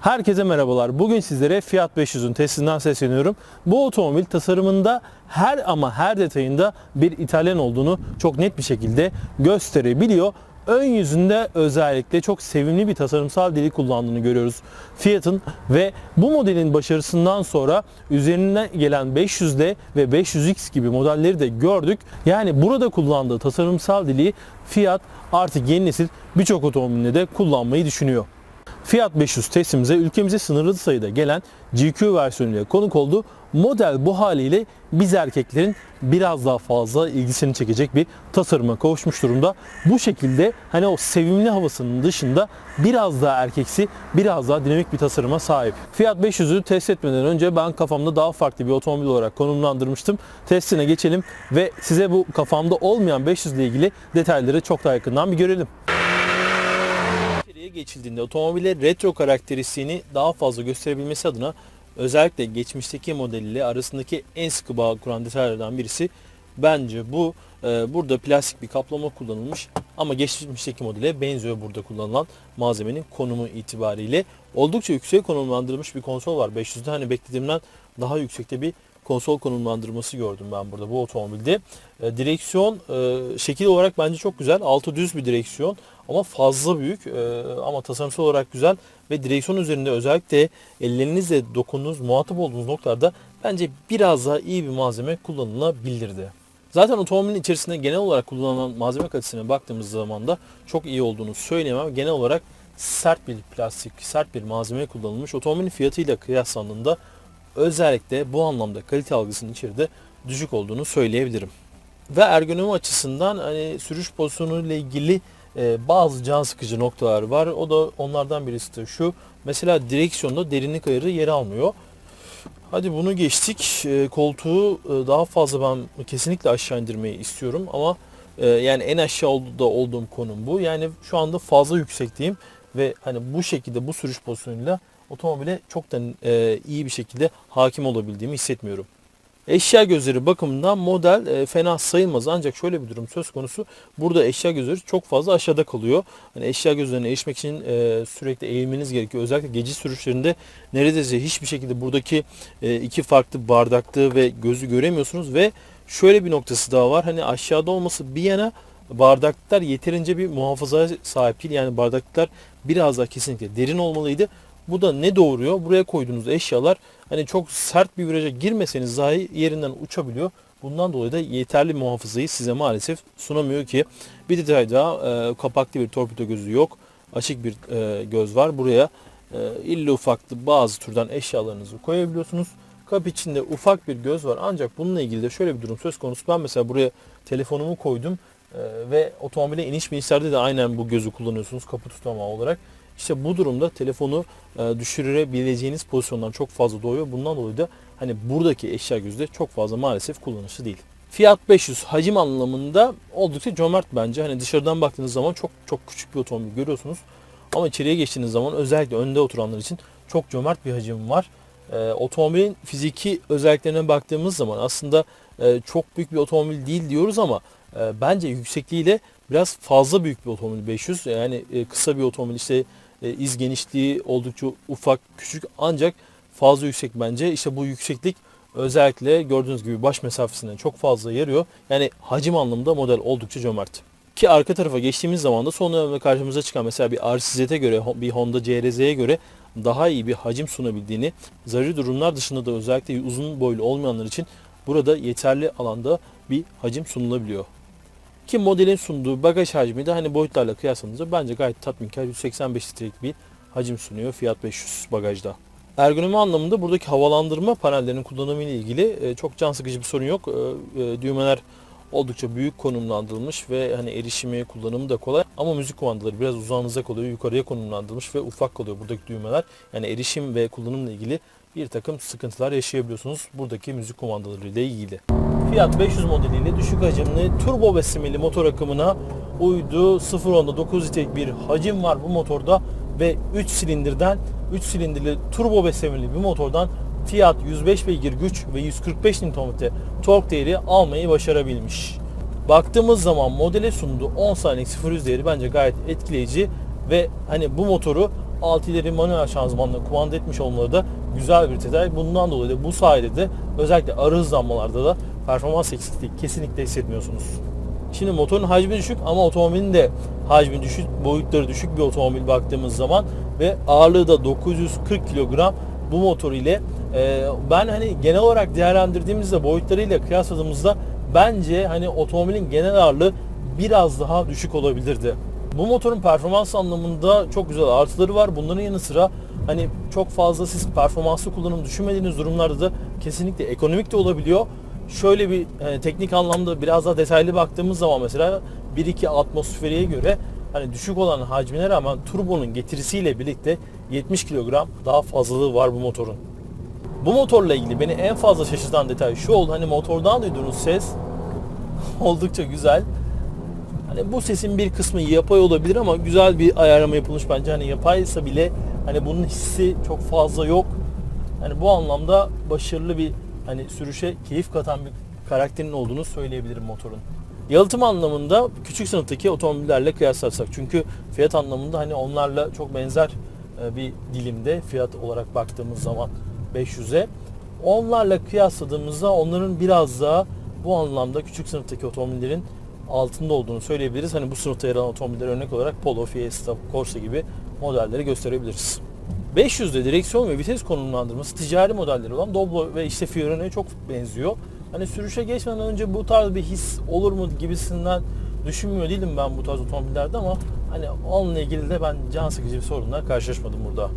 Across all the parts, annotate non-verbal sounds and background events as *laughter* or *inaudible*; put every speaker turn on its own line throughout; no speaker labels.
Herkese merhabalar. Bugün sizlere Fiat 500'ün testinden sesleniyorum. Bu otomobil tasarımında her ama her detayında bir İtalyan olduğunu çok net bir şekilde gösterebiliyor. Ön yüzünde özellikle çok sevimli bir tasarımsal dili kullandığını görüyoruz Fiat'ın ve bu modelin başarısından sonra üzerine gelen 500D ve 500X gibi modelleri de gördük. Yani burada kullandığı tasarımsal dili Fiat artık yeni nesil birçok otomobilinde de kullanmayı düşünüyor. Fiat 500 testimize ülkemize sınırlı sayıda gelen GQ versiyonuyla konuk oldu. Model bu haliyle biz erkeklerin biraz daha fazla ilgisini çekecek bir tasarıma kavuşmuş durumda. Bu şekilde hani o sevimli havasının dışında biraz daha erkeksi, biraz daha dinamik bir tasarıma sahip. Fiat 500'ü test etmeden önce ben kafamda daha farklı bir otomobil olarak konumlandırmıştım. Testine geçelim ve size bu kafamda olmayan 500 ile ilgili detayları çok daha yakından bir görelim. Geçildiğinde otomobile retro karakteristiğini daha fazla gösterebilmesi adına özellikle geçmişteki modeliyle arasındaki en sıkı bağ kuran detaylardan birisi bence bu. Ee, burada plastik bir kaplama kullanılmış ama geçmişteki modele benziyor burada kullanılan malzemenin konumu itibariyle. Oldukça yüksek konumlandırılmış bir konsol var. 500'de hani beklediğimden daha yüksekte bir konsol konumlandırması gördüm ben burada bu otomobilde. E, direksiyon e, şekil olarak bence çok güzel. Altı düz bir direksiyon ama fazla büyük e, ama tasarımsal olarak güzel ve direksiyon üzerinde özellikle ellerinizle dokunduğunuz, muhatap olduğunuz noktalarda bence biraz daha iyi bir malzeme kullanılabilirdi. Zaten otomobilin içerisinde genel olarak kullanılan malzeme kalitesine baktığımız zaman da çok iyi olduğunu söyleyemem. Genel olarak sert bir plastik, sert bir malzeme kullanılmış. Otomobilin fiyatıyla kıyaslandığında özellikle bu anlamda kalite algısının içeride düşük olduğunu söyleyebilirim. Ve ergonomi açısından hani sürüş pozisyonu ile ilgili e, bazı can sıkıcı noktalar var. O da onlardan birisi de şu. Mesela direksiyonda derinlik ayarı yer almıyor. Hadi bunu geçtik. E, koltuğu e, daha fazla ben kesinlikle aşağı indirmeyi istiyorum ama e, yani en aşağıda olduğum konum bu. Yani şu anda fazla yüksekteyim ve hani bu şekilde bu sürüş pozisyonuyla otomobile çok da e, iyi bir şekilde hakim olabildiğimi hissetmiyorum. Eşya gözleri bakımından model e, fena sayılmaz ancak şöyle bir durum söz konusu. Burada eşya gözleri çok fazla aşağıda kalıyor. Hani eşya gözlerine erişmek için e, sürekli eğilmeniz gerekiyor. Özellikle gece sürüşlerinde neredeyse hiçbir şekilde buradaki e, iki farklı bardaklığı ve gözü göremiyorsunuz ve şöyle bir noktası daha var. Hani aşağıda olması bir yana bardaklıklar yeterince bir muhafazaya sahip değil. Yani bardaklıklar biraz daha kesinlikle derin olmalıydı. Bu da ne doğuruyor? Buraya koyduğunuz eşyalar hani çok sert bir viraja girmeseniz dahi yerinden uçabiliyor. Bundan dolayı da yeterli muhafazayı size maalesef sunamıyor ki. Bir detay daha e, kapaklı bir torpido gözü yok. Açık bir e, göz var. Buraya e, illi ufaklı bazı türden eşyalarınızı koyabiliyorsunuz. Kap içinde ufak bir göz var. Ancak bununla ilgili de şöyle bir durum söz konusu. Ben mesela buraya telefonumu koydum e, ve otomobile iniş binişlerde de aynen bu gözü kullanıyorsunuz kapı tutama olarak. İşte bu durumda telefonu e, düşürebileceğiniz pozisyondan çok fazla doğuyor. Bundan dolayı da hani buradaki eşya gözü çok fazla maalesef kullanışlı değil. Fiat 500 hacim anlamında oldukça cömert bence. Hani dışarıdan baktığınız zaman çok çok küçük bir otomobil görüyorsunuz. Ama içeriye geçtiğiniz zaman özellikle önde oturanlar için çok cömert bir hacim var. E, otomobilin fiziki özelliklerine baktığımız zaman aslında e, çok büyük bir otomobil değil diyoruz ama e, bence yüksekliğiyle biraz fazla büyük bir otomobil 500. Yani e, kısa bir otomobil işte e, iz genişliği oldukça ufak, küçük ancak fazla yüksek bence. İşte bu yükseklik özellikle gördüğünüz gibi baş mesafesinden çok fazla yarıyor. Yani hacim anlamında model oldukça cömert. Ki arka tarafa geçtiğimiz zaman da son dönemde karşımıza çıkan mesela bir RCZ'e göre, bir Honda CRZ'ye göre daha iyi bir hacim sunabildiğini, zararlı durumlar dışında da özellikle uzun boylu olmayanlar için burada yeterli alanda bir hacim sunulabiliyor. Ki modelin sunduğu bagaj hacmi de hani boyutlarla kıyaslanınca bence gayet tatminkar 185 litrelik bir hacim sunuyor Fiat 500 bagajda. Ergonomi anlamında buradaki havalandırma panellerinin kullanımı ile ilgili e, çok can sıkıcı bir sorun yok. E, e, Düğmeler oldukça büyük konumlandırılmış ve hani erişimi, kullanımı da kolay. Ama müzik kumandaları biraz uzağınıza kalıyor, yukarıya konumlandırılmış ve ufak kalıyor buradaki düğmeler. Yani erişim ve kullanımla ilgili bir takım sıkıntılar yaşayabiliyorsunuz buradaki müzik kumandaları ile ilgili. Fiat 500 modeliyle düşük hacimli turbo beslemeli motor akımına uydu. 0.10'da 9 litrelik bir hacim var bu motorda ve 3 silindirden 3 silindirli turbo beslemeli bir motordan Fiat 105 beygir güç ve 145 Nm tork değeri almayı başarabilmiş. Baktığımız zaman modele sunduğu 10 saniyelik 0 100 değeri bence gayet etkileyici ve hani bu motoru 6 ileri manuel şanzımanla kumanda etmiş olmaları da güzel bir detay. Bundan dolayı da bu sayede de özellikle arı hızlanmalarda da performans eksikliği kesinlikle hissetmiyorsunuz. Şimdi motorun hacmi düşük ama otomobilin de hacmi düşük, boyutları düşük bir otomobil baktığımız zaman ve ağırlığı da 940 kilogram bu motor ile e, ben hani genel olarak değerlendirdiğimizde boyutlarıyla kıyasladığımızda bence hani otomobilin genel ağırlığı biraz daha düşük olabilirdi. Bu motorun performans anlamında çok güzel artıları var. Bunların yanı sıra hani çok fazla siz performanslı kullanım düşünmediğiniz durumlarda da kesinlikle ekonomik de olabiliyor. Şöyle bir e, teknik anlamda biraz daha detaylı baktığımız zaman mesela 1-2 atmosferiye göre hani düşük olan hacmine rağmen turbonun getirisiyle birlikte 70 kilogram daha fazlalığı var bu motorun. Bu motorla ilgili beni en fazla şaşırtan detay şu oldu. Hani motordan duyduğunuz ses *laughs* oldukça güzel. Hani bu sesin bir kısmı yapay olabilir ama güzel bir ayarlama yapılmış bence. Hani yapaysa bile hani bunun hissi çok fazla yok. Hani bu anlamda başarılı bir hani sürüşe keyif katan bir karakterin olduğunu söyleyebilirim motorun. Yalıtım anlamında küçük sınıftaki otomobillerle kıyaslarsak çünkü fiyat anlamında hani onlarla çok benzer e, bir dilimde fiyat olarak baktığımız zaman 500'e onlarla kıyasladığımızda onların biraz daha bu anlamda küçük sınıftaki otomobillerin altında olduğunu söyleyebiliriz. Hani bu sınıfta yer alan otomobiller örnek olarak Polo, Fiesta, Corsa gibi modelleri gösterebiliriz. 500'de direksiyon ve vites konumlandırması ticari modelleri olan Doblo ve işte Fiorina'ya çok benziyor. Hani sürüşe geçmeden önce bu tarz bir his olur mu gibisinden düşünmüyor değilim ben bu tarz otomobillerde ama hani onunla ilgili de ben can sıkıcı bir sorunla karşılaşmadım burada.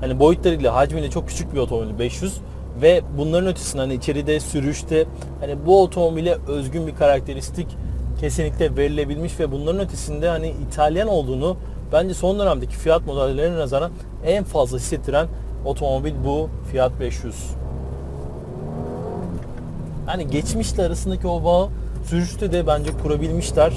Hani boyutlarıyla, hacmiyle çok küçük bir otomobil 500 ve bunların ötesinde hani içeride, sürüşte hani bu otomobile özgün bir karakteristik kesinlikle verilebilmiş ve bunların ötesinde hani İtalyan olduğunu bence son dönemdeki Fiat modellerine nazaran en fazla hissettiren otomobil bu Fiat 500. Hani geçmişle arasındaki o bağı sürüşte de bence kurabilmişler.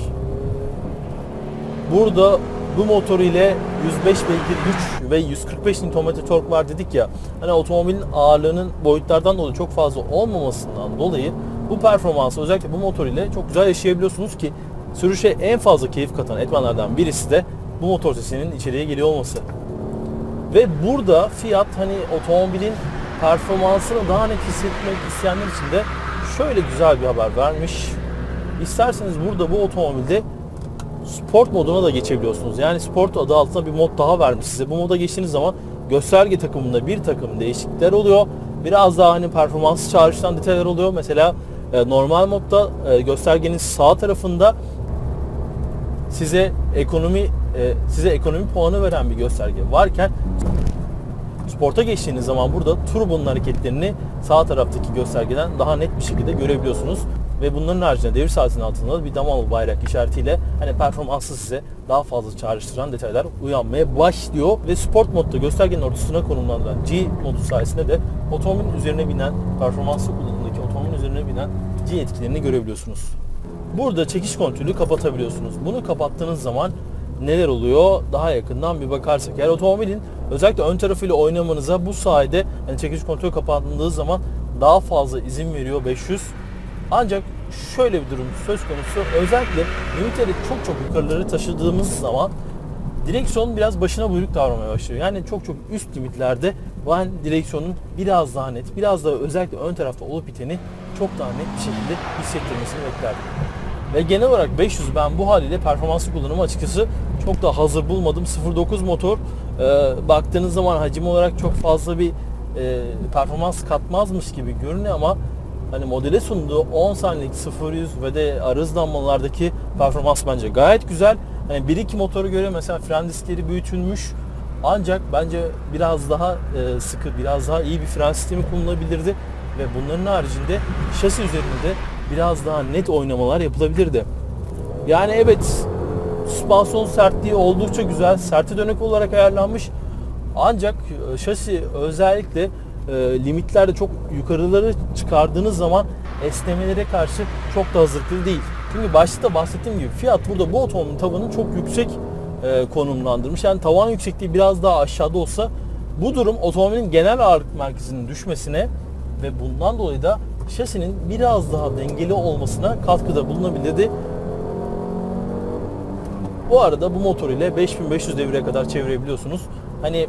Burada bu motor ile 105 beygir güç ve 145 Nm tork var dedik ya. Hani otomobilin ağırlığının boyutlardan dolayı çok fazla olmamasından dolayı bu performansı özellikle bu motor ile çok güzel yaşayabiliyorsunuz ki sürüşe en fazla keyif katan etmenlerden birisi de bu motor sesinin içeriye geliyor olması. Ve burada Fiat hani otomobilin performansını daha net hissetmek isteyenler için de şöyle güzel bir haber vermiş. İsterseniz burada bu otomobilde sport moduna da geçebiliyorsunuz. Yani sport adı altında bir mod daha vermiş size. Bu moda geçtiğiniz zaman gösterge takımında bir takım değişiklikler oluyor. Biraz daha hani performansı çağrıştıran detaylar oluyor. Mesela e, normal modda e, göstergenin sağ tarafında size ekonomi e, size ekonomi puanı veren bir gösterge varken sporta geçtiğiniz zaman burada turbonun hareketlerini sağ taraftaki göstergeden daha net bir şekilde görebiliyorsunuz. Ve bunların haricinde devir saatinin altında da bir damalı bayrak işaretiyle hani performansı size daha fazla çağrıştıran detaylar uyanmaya başlıyor. Ve sport modda göstergenin ortasına konumlandıran G modu sayesinde de otomobilin üzerine binen, performanslı kullanımdaki üzerine binen G etkilerini görebiliyorsunuz. Burada çekiş kontrolü kapatabiliyorsunuz. Bunu kapattığınız zaman neler oluyor daha yakından bir bakarsak. Eğer otomobilin özellikle ön tarafıyla oynamanıza bu sayede yani çekiş kontrolü kapatıldığı zaman daha fazla izin veriyor 500. Ancak şöyle bir durum söz konusu. Özellikle limitleri çok çok yukarıları taşıdığımız zaman direksiyon biraz başına buyruk davranmaya başlıyor. Yani çok çok üst limitlerde ben direksiyonun biraz daha net, biraz daha özellikle ön tarafta olup biteni çok daha net bir şekilde hissettirmesini beklerdim. Ve genel olarak 500 ben bu haliyle performanslı kullanımı açıkçası çok da hazır bulmadım. 0.9 motor e, baktığınız zaman hacim olarak çok fazla bir e, performans katmazmış gibi görünüyor ama hani modele sunduğu 10 saniyelik 0-100 ve de arı hızlanmalardaki performans bence gayet güzel. Hani 1-2 motoru göre mesela fren diskleri büyütülmüş ancak bence biraz daha e, sıkı, biraz daha iyi bir fren sistemi kullanılabilirdi ve bunların haricinde şasi üzerinde biraz daha net oynamalar yapılabilirdi. Yani evet süspansiyon sertliği oldukça güzel, serti dönük olarak ayarlanmış. Ancak e, şasi özellikle e, limitlerde çok yukarıları çıkardığınız zaman esnemelere karşı çok da hazırlıklı değil. Çünkü başta da bahsettiğim gibi Fiat burada bu otomobilin tavanını çok yüksek e, konumlandırmış. Yani tavan yüksekliği biraz daha aşağıda olsa bu durum otomobilin genel ağırlık merkezinin düşmesine ve bundan dolayı da şasinin biraz daha dengeli olmasına katkıda bulunabilirdi. Bu arada bu motor ile 5500 devire kadar çevirebiliyorsunuz. Hani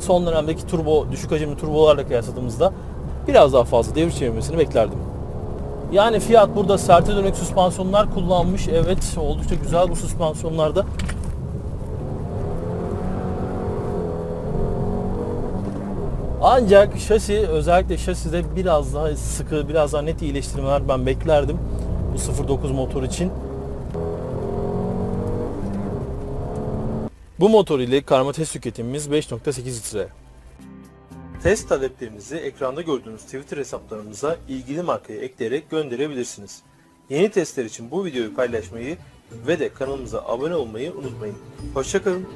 son dönemdeki turbo, düşük hacimli turbolarla kıyasladığımızda biraz daha fazla devir çevirmesini beklerdim. Yani Fiat burada serte dönük süspansiyonlar kullanmış. Evet oldukça güzel bu süspansiyonlarda. Ancak şasi özellikle şaside biraz daha sıkı, biraz daha net iyileştirmeler ben beklerdim. Bu 0.9 motor için. Bu motor ile karma test tüketimimiz 5.8 litre. Test taleplerinizi ekranda gördüğünüz Twitter hesaplarımıza ilgili markayı ekleyerek gönderebilirsiniz. Yeni testler için bu videoyu paylaşmayı ve de kanalımıza abone olmayı unutmayın. Hoşçakalın.